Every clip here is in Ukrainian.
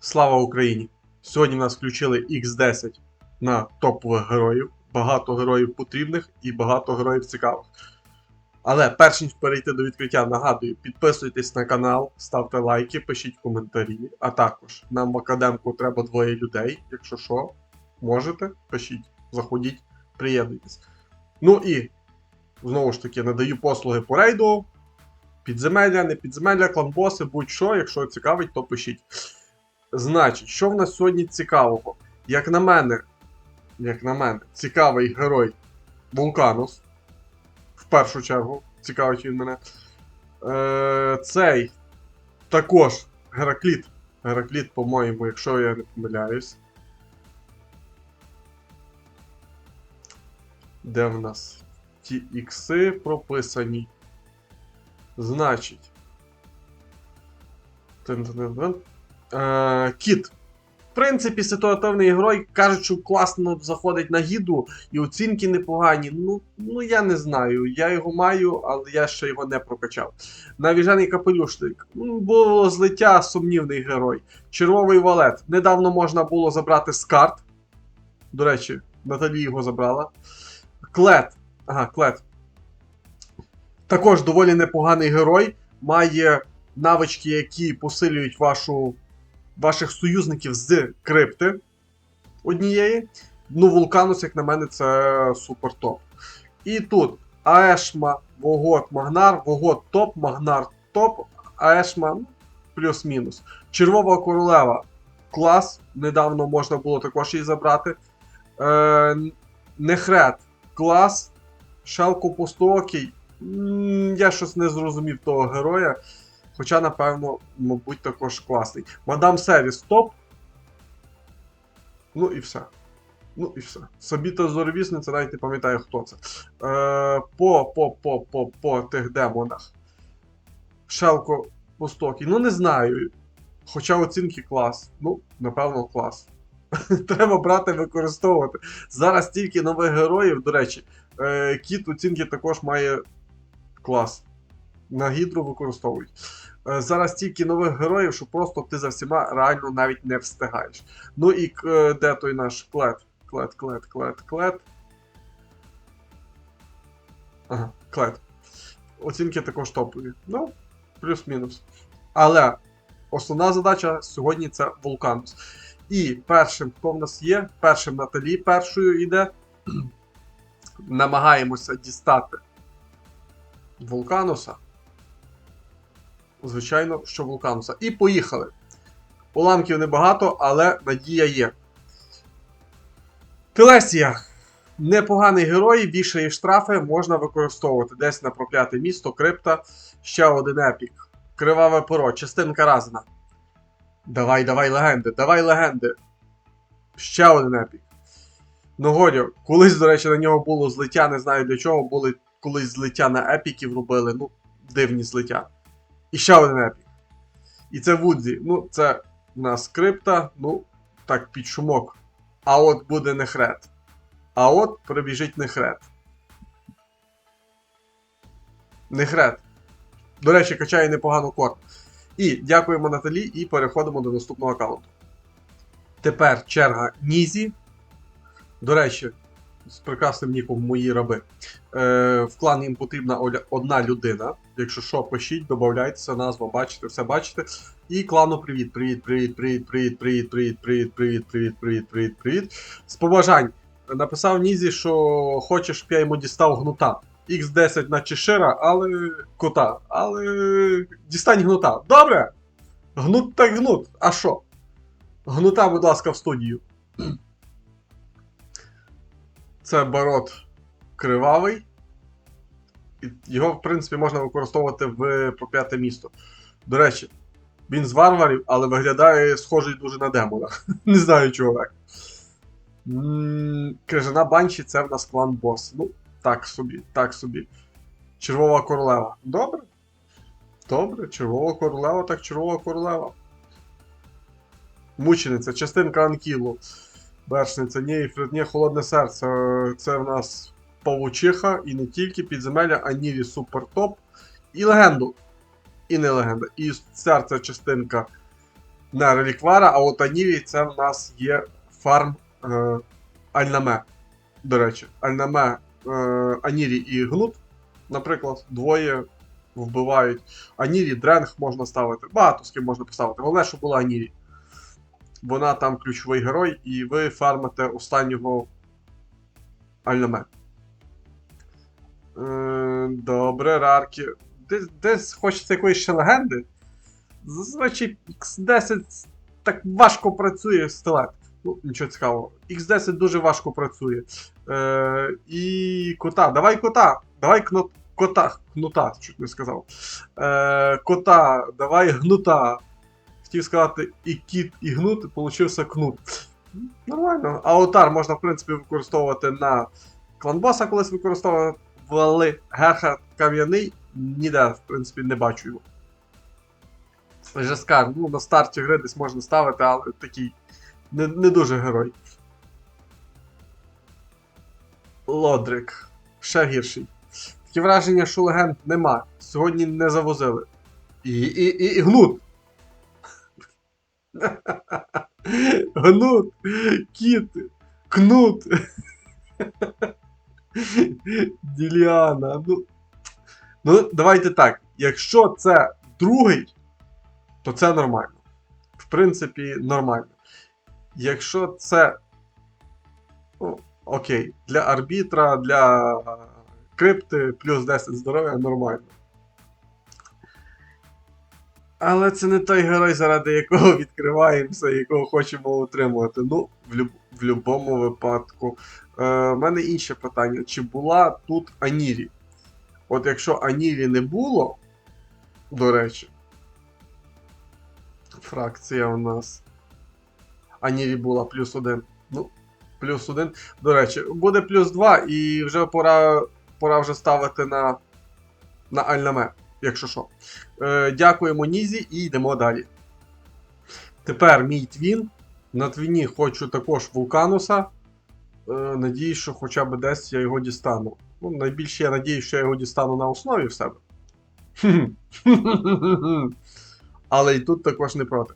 Слава Україні! Сьогодні в нас включили X10 на топових героїв. Багато героїв потрібних і багато героїв цікавих. Але перш ніж перейти до відкриття, нагадую, підписуйтесь на канал, ставте лайки, пишіть коментарі. А також нам в академку треба двоє людей. Якщо що, можете, пишіть, заходіть, приєднуйтесь. Ну і знову ж таки надаю послуги по рейду. Підземелля, не підземелля, кланбоси, будь-що, якщо цікавить, то пишіть. Значить, що в нас сьогодні цікавого? Як на мене, як на мене, цікавий герой Вулканус. В першу чергу, цікавить він мене. Е, цей також Геракліт. Геракліт, по-моєму, якщо я не помиляюсь. Де в нас ті ікси прописані? Значить. Е, Кіт. В принципі, ситуативний герой кажуть, що класно заходить на гіду, і оцінки непогані. Ну, ну я не знаю. Я його маю, але я ще його не прокачав. Навіжений капелюшник. Ну, Було злиття сумнівний герой. Червовий валет. Недавно можна було забрати з карт. До речі, Наталі його забрала. Клет. Ага, клет. Також доволі непоганий герой. Має навички, які посилюють вашу, ваших союзників з крипти однієї. Ну, Вулканус, як на мене, це супер топ. І тут Аешма, Вогот, Магнар, Вогот топ, Магнар топ, Аешма ну, плюс-мінус. Червова королева клас. Недавно можна було також її забрати. Е, Нехрет клас. Шелко Пустоокий. Я щось не зрозумів того героя. Хоча, напевно, мабуть, також класний. Мадам Серіс топ. Ну і все. Ну і все. Собіта Зоровісниця, навіть не пам'ятаю, хто це. Е, по, по, по, по, по тих демонах. Шелко Пустокий. Ну, не знаю. Хоча оцінки клас. Ну, напевно, клас. Треба брати використовувати. Зараз тільки нових героїв, до речі, е, кіт оцінки також має клас. На гідру використовують. Е, Зараз тільки нових героїв, що просто ти за всіма реально навіть не встигаєш. Ну і е, де той наш клет? Клет, клет, клет, клет. Ага, клет. Оцінки також топові. Ну, плюс-мінус. Але основна задача сьогодні це Вулканус. І першим, хто в нас є, першим Наталі першою йде. Намагаємося дістати Вулкануса. Звичайно, що Вулкануса. І поїхали. Уламків небагато, але надія є. Телесія. Непоганий герой, вішає штрафи, можна використовувати десь на прокляте місто, крипта, ще один епік. Криваве перо, частинка разна. Давай, давай легенди, давай легенди. Ще один епік. Нагодю, колись, до речі, на нього було злиття, не знаю для чого, були колись злиття на епіків робили, ну, дивні злиття. І ще один епік. І це Вудзі. Ну, це у нас крипта, ну, так, під шумок. А от буде нехрет. А от прибіжить нехрет. Нехрет. До речі, качає непогану корт. І дякуємо Наталі, і переходимо до наступного аккаунту. Тепер черга Нізі. До речі, з прекрасним ніком мої раби. Е, в клан їм потрібна одна людина. Якщо що, пишіть, додавайтеся, назва, бачите, все бачите. І клану привіт, привіт, привіт, привіт, привіт, привіт, привіт, привіт, привіт, привіт, привіт, привіт, привіт. З побажань. Написав Нізі, що хоче, щоб я йому дістав гнута. X10 на Чешира, але кота. Але дістань гнута. Добре! Гнут так гнут. А що? Гнута, будь ласка, в студію. Це барот кривавий. Його, в принципі, можна використовувати в прокляте місто. До речі, він з варварів, але виглядає схожий дуже на демона. Не знаю чого так. Крижана банші це в нас клан бос. Ну, так собі, так собі. Червова королева. Добре. Добре, червова королева, так червова королева. Мучениця, частинка Анкілу. Вершниця, ні, Іфрит, ні, холодне серце. Це в нас Павучиха і не тільки підземелля, Аніві Супер Топ. І легенду. І не легенда. І серце частинка на реліквара, а от Аніві це в нас є фарм е, Альнаме. До речі, Альнаме, е, Анірі і Гнут, наприклад, двоє вбивають. Анірі, Дренг можна ставити. Багато з ким можна поставити. Головне, щоб була Анірі. Вона там ключовий герой, і ви фармите останнього Альнаме. Е, добре, рарки. Десь, десь хочеться якоїсь ще легенди. Зазвичай X10 так важко працює стилет. Ну, нічого цікавого. X10 дуже важко працює. Е, і кота. Давай кота. Давай кно, кота. Кнута, чуть не сказав. Е, кота, давай гнута. Хотів сказати і кіт, і гнут, получився кнут. Нормально. Аутар можна, в принципі, використовувати на кланбоса, колись використовували. Герхард кам'яний, ніде, в принципі, не бачу його. Жескар, ну, на старті гри десь можна ставити, але такий не, не дуже герой. Лодрик. Ще гірший. Таке враження, що легенд нема. Сьогодні не завозили. І, і, і, і гнут. Гнут. Кіт. Кнут. Діліана. Ну, ну, давайте так. Якщо це другий, то це нормально. В принципі, нормально. Якщо це. Ну, окей, для арбітра, для крипти плюс 10 здоров'я нормально. Але це не той герой, заради якого відкриваємося, якого хочемо утримувати. Ну, в, люб... в будь-якому випадку. Е, У мене інше питання: чи була тут Анірі? От якщо Анірі не було, до речі, фракція у нас. Анірі була плюс один. Ну, плюс один. До речі, буде плюс 2, і вже пора пора вже ставити на на Альнаме, якщо що. Е, Дякуємо Нізі і йдемо далі. Тепер мій твін. На твіні хочу також вулкануса. Е, Надіюсь, що хоча б десь я його дістану. Ну, найбільше я надіюсь, що я його дістану на основі в себе. Але і тут також не проти.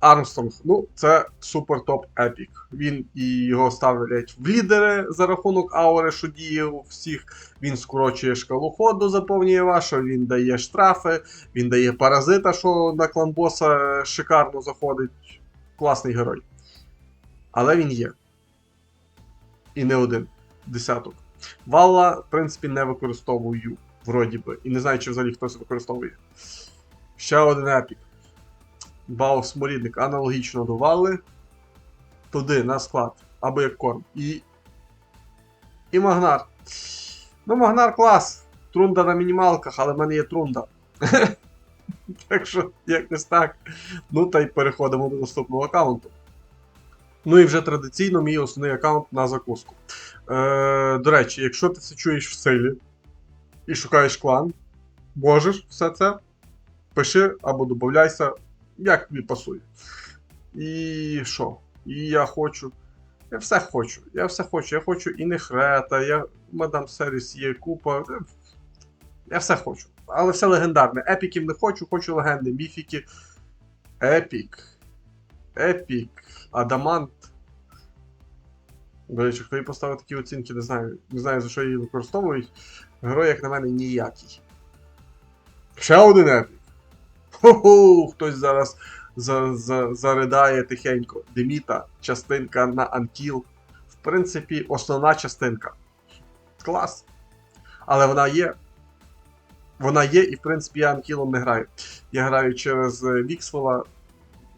Армстронг, ну, це супер топ епік. Він і його ставлять в лідери за рахунок аури, що діє у всіх. Він скорочує шкалу ходу, заповнює вашу, він дає штрафи, він дає паразита, що на кланбоса шикарно заходить. Класний герой. Але він є. І не один. Десяток. Валла, в принципі, не використовую, вроді би. І не знаю, чи взагалі хтось використовує. Ще один епік. Баус сморідник аналогічно до Валли. Туди, на склад, або як корм. І. І Магнар. Ну, Магнар клас. Трунда на мінімалках, але в мене є трунда. так що, якось так. Ну, та й переходимо до наступного аккаунту. Ну і вже традиційно мій основний аккаунт на закуску. Е, До речі, якщо ти це чуєш в силі і шукаєш клан, можеш все це. Пиши або додайся, як тобі пасує. І що? І я хочу. Я все хочу. Я все хочу. Я хочу і Нехрета, я Мадам Серіс є купа. Я все хочу. Але все легендарне. Епіків не хочу, хочу легенди, міфіки. Епік. Епік. Адамант. До речі, хто їй поставив такі оцінки, не знаю. Не знаю, за що її використовують. Герой, як на мене, ніякий. Ще один епік. Хо-хо! Хтось зараз за, за, заридає тихенько. Деміта, частинка на Анкіл. В принципі, основна частинка. Клас. Але вона є. Вона є, і в принципі я Анкілом не граю. Я граю через Віксфола,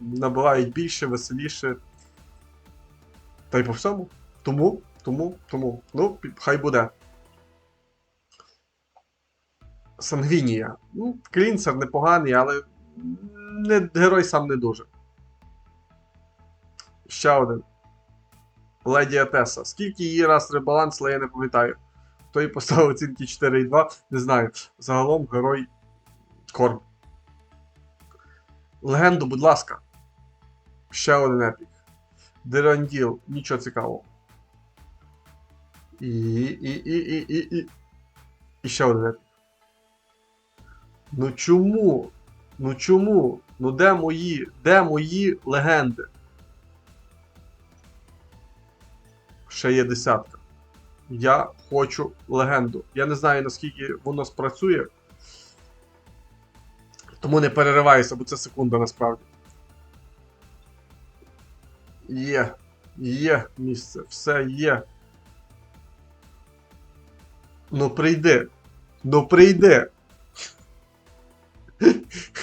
набивають більше, веселіше. Та й по всьому. Тому, тому, тому. Ну, хай буде. Сангвінія. Ну, Клінцер непоганий, але не, герой сам не дуже. Ще один. Леді Атеса. Скільки її раз ребалансила, я не пам'ятаю. Хто їй поставив оцінки 4,2, не знаю. Загалом герой Корм. Легенду, будь ласка. Ще один епік. Деранділ, нічого цікавого. І. і. і. і. і. і. І ще один епік. Ну чому? Ну чому? Ну де мої? Де мої легенди? Ще є десятка. Я хочу легенду. Я не знаю, наскільки воно спрацює. Тому не перериваюся, бо це секунда насправді. Є. Є місце. Все є. Ну прийди. Ну прийди.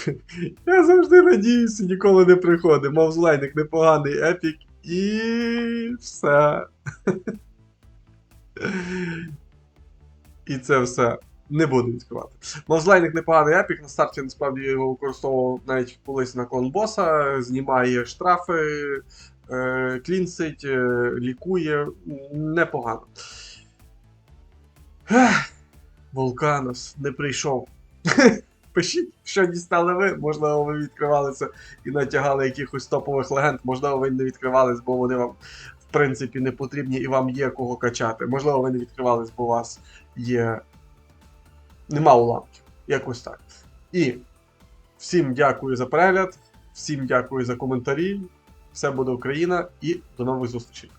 Я завжди надіюся, ніколи не приходить. Мавзлайник непоганий епік і все. І це все. Не буду відкривати. Мавзлайник непоганий епік. На старті насправді його використовував навіть колись на клон боса, знімає штрафи, е, клінсить, е, лікує. Непогано. Вулканос не прийшов. Пишіть, що дістали ви. Можливо, ви відкривалися і натягали якихось топових легенд. Можливо, ви не відкривались, бо вони вам, в принципі, не потрібні і вам є кого качати. Можливо, ви не відкривались, бо у вас є. Нема уламків. Якось так. І всім дякую за перегляд, всім дякую за коментарі. Все буде Україна і до нових зустрічей.